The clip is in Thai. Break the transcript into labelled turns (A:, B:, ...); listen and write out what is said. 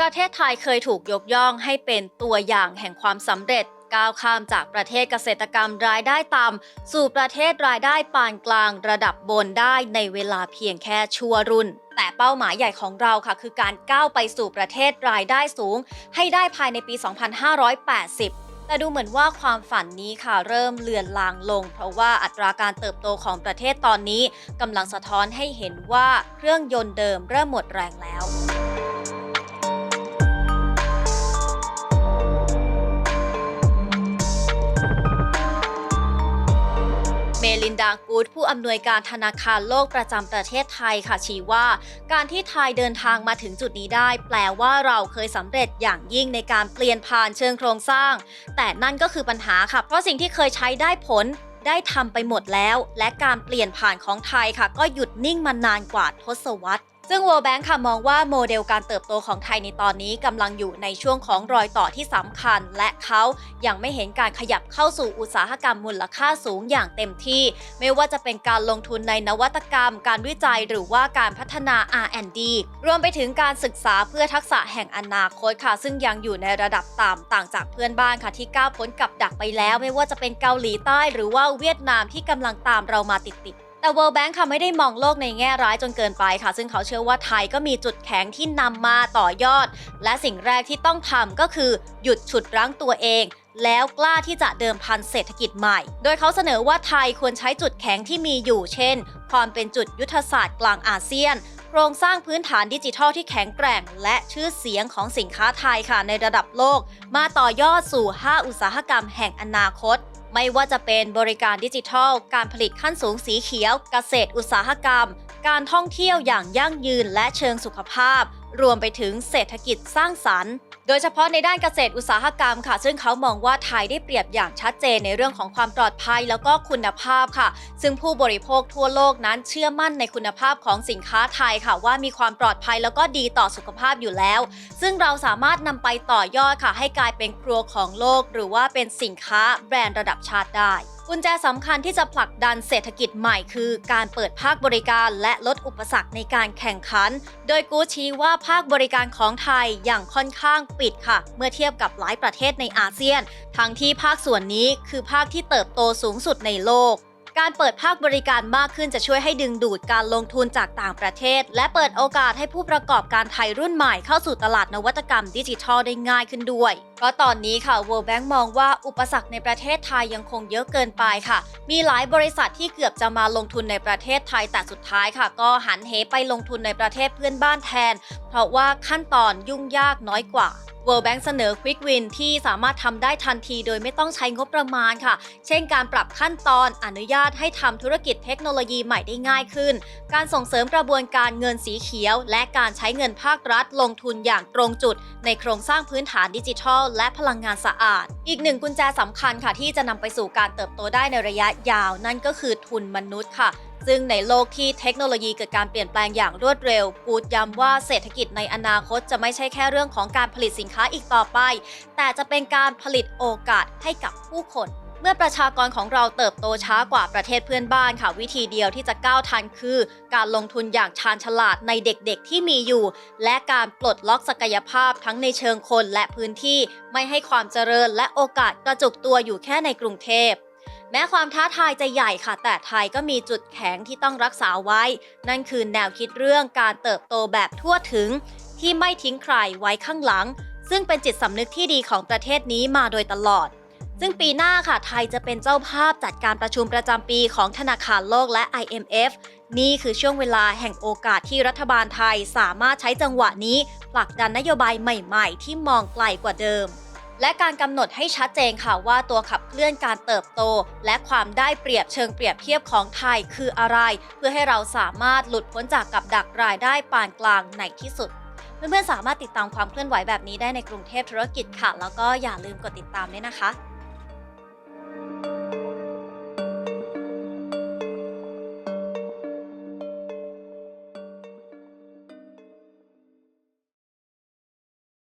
A: ประเทศไทยเคยถูกยกย่องให้เป็นตัวอย่างแห่งความสำเร็จก้าวข้ามจากประเทศเกษตรกรรมรายได้ต่ำสู่ประเทศรายได้ปานกลางระดับบนได้ในเวลาเพียงแค่ชั่วรุ่น แต่เป้าหมายใหญ่ของเราค่ะ คือการก้าวไปสู่ประเทศรายได้สูง ให้ได้ภายในปี 2580แต่ดูเหมือนว่าความฝันนี้ค่ะเริ่มเลือนลางลง เพราะว่าอัตราการเติบโตของประเทศตอนนี้กำลังสะท้อนให้เห็นว่าเครื่องยนต์เดิมเริ่มหมดแรงแล้ว ลินดากูดผู้อำนวยการธนาคารโลกประจำประเทศไทยค่ะชี้ว่า การที่ไทยเดินทางมาถึงจุดนี้ได้ แปลว่าเราเคยสำเร็จอย่างยิ่งในการเปลี่ยนผ่านเชิงโครงสร้าง แต่นั่นก็คือปัญหาค่ะ เพราะสิ่งที่เคยใช้ได้ผลได้ทำไปหมดแล้ว และการเปลี่ยนผ่านของไทยค่ะ ก็หยุดนิ่งมานานกว่าทศวรรษ ซึ่ง World Bank ค่ะมองว่าโมเดลการเติบโตของไทยในตอนนี้กำลังอยู่ในช่วงของรอยต่อที่สำคัญ และเขายังไม่เห็นการขยับเข้าสู่อุตสาหกรรมมูลค่าสูงอย่างเต็มที่ ไม่ว่าจะเป็นการลงทุนในนวัตกรรม การวิจัยหรือว่าการพัฒนา R&D รวมไปถึงการศึกษาเพื่อทักษะแห่งอนาคตค่ะ ซึ่งยังอยู่ในระดับต่ำต่างจากเพื่อนบ้านค่ะที่ก้าวพ้นกับดักไปแล้ว ไม่ว่าจะเป็นเกาหลีใต้ หรือว่าเวียดนามที่กำลังตามเรามาติดๆ แต่ World Bank ค่ะไม่ได้มองโลกในแง่ร้ายจนเกินไปค่ะ ซึ่งเขาเชื่อว่าไทยก็มีจุดแข็งที่นำมาต่อยอด และสิ่งแรกที่ต้องทำก็คือหยุดฉุดรั้งตัวเองแล้วกล้าที่จะเดิมพันเศรษฐกิจใหม่ โดยเขาเสนอว่าไทยควรใช้จุดแข็งที่มีอยู่ เช่น ความเป็นจุดยุทธศาสตร์กลางอาเซียน โครงสร้างพื้นฐานดิจิทัลที่แข็งแกร่ง และชื่อเสียงของสินค้าไทยค่ะในระดับโลก มาต่อยอดสู่ 5 อุตสาหกรรมแห่งอนาคต ไม่ว่าจะเป็นบริการดิจิทัล การผลิตขั้นสูงสีเขียว เกษตรอุตสาหกรรม การท่องเที่ยวอย่างยั่งยืนและเชิงสุขภาพ รวมไปถึงเศรษฐกิจสร้างสรรค์ โดยเฉพาะในด้านเกษตรอุตสาหกรรมค่ะ ซึ่งเขามองว่าไทยได้เปรียบอย่างชัดเจนในเรื่องของความปลอดภัยแล้วก็คุณภาพค่ะ ซึ่งผู้บริโภคทั่วโลกนั้นเชื่อมั่นในคุณภาพของสินค้าไทยค่ะ ว่ามีความปลอดภัยแล้วก็ดีต่อสุขภาพอยู่แล้ว ซึ่งเราสามารถนำไปต่อยอดค่ะ ให้กลายเป็นครัวของโลก หรือว่าเป็นสินค้าแบรนด์ระดับชาติได้กุญแจสำคัญที่จะผลักดันเศรษฐกิจใหม่คือ การเปิดภาคบริการและลดอุปสรรคในการแข่งขัน โดยกูชี้ว่าภาคบริการของไทยอย่างค่อนข้างปิดค่ะ เมื่อเทียบกับหลายประเทศในอาเซียน ทั้งที่ภาคส่วนนี้คือภาคที่เติบโตสูงสุดในโลก การเปิดภาคบริการมากขึ้นจะช่วยให้ดึงดูดการลงทุนจากต่างประเทศ และเปิดโอกาสให้ผู้ประกอบการไทยรุ่นใหม่เข้าสู่ตลาดนวัตกรรมดิจิทัลได้ง่ายขึ้นด้วย เพราะตอนนี้ค่ะ World Bank มองว่าอุปสรรคในประเทศไทยยังคงเยอะเกินไปค่ะ มีหลายบริษัทที่เกือบจะมาลงทุนในประเทศไทยแต่สุดท้ายค่ะ ก็หันเหไปลงทุนในประเทศเพื่อนบ้านแทน เพราะว่าขั้นตอนยุ่งยากน้อยกว่า World Bank เสนอ Quick Win ที่สามารถทำได้ทันทีโดยไม่ต้องใช้งบประมาณค่ะ เช่นการปรับขั้นตอนอนุญาตให้ทำธุรกิจเทคโนโลยีใหม่ได้ง่ายขึ้น การส่งเสริมกระบวนการเงินสีเขียว และการใช้เงินภาครัฐลงทุนอย่างตรงจุด ในโครงสร้างพื้นฐานดิจิทัล และพลังงานสะอาด อีกหนึ่งกุญแจสำคัญค่ะที่จะนำไปสู่การเติบโตได้ในระยะยาว นั่นก็คือทุนมนุษย์ค่ะ ซึ่งในโลกที่เทคโนโลยีเกิดการเปลี่ยนแปลงอย่างรวดเร็ว กูดย้ำว่าเศรษฐกิจในอนาคตจะไม่ใช่แค่เรื่องของการผลิตสินค้าอีกต่อไป แต่จะเป็นการผลิตโอกาสให้กับผู้คนเมื่อประชากรของเราเติบโตช้ากว่าประเทศเพื่อนบ้านค่ะ วิธีเดียวที่จะก้าวทันคือ การลงทุนอย่างชาญฉลาดในเด็กๆที่มีอยู่ และการปลดล็อกศักยภาพทั้งในเชิงคนและพื้นที่ ไม่ให้ความเจริญและโอกาสกระจุกตัวอยู่แค่ในกรุงเทพ แม้ความท้าทายจะใหญ่ค่ะ แต่ไทยก็มีจุดแข็งที่ต้องรักษาไว้ นั่นคือแนวคิดเรื่องการเติบโตแบบทั่วถึง ที่ไม่ทิ้งใครไว้ข้างหลัง ซึ่งเป็นจิตสำนึกที่ดีของประเทศนี้มาโดยตลอด ซึ่งปีหน้าค่ะไทยจะเป็นเจ้าภาพจัดการประชุมประจำปีของธนาคารโลกและ IMF นี่คือช่วงเวลาแห่งโอกาสที่รัฐบาลไทยสามารถใช้จังหวะนี้ผลักดันนโยบายใหม่ ๆ ที่มองไกลกว่าเดิม และการกำหนดให้ชัดเจนค่ะว่าตัวขับเคลื่อนการเติบโต และความได้เปรียบเชิงเปรียบเทียบของไทยคืออะไร เพื่อให้เราสามารถหลุดพ้นจากกับดักรายได้ปานกลางในที่สุดเพื่อนๆสามารถติดตามความเคลื่อนไหวแบบนี้ได้ในกรุงเทพธุรกิจค่ะ แล้วก็อย่าลืมกดติดตามด้วยนะคะ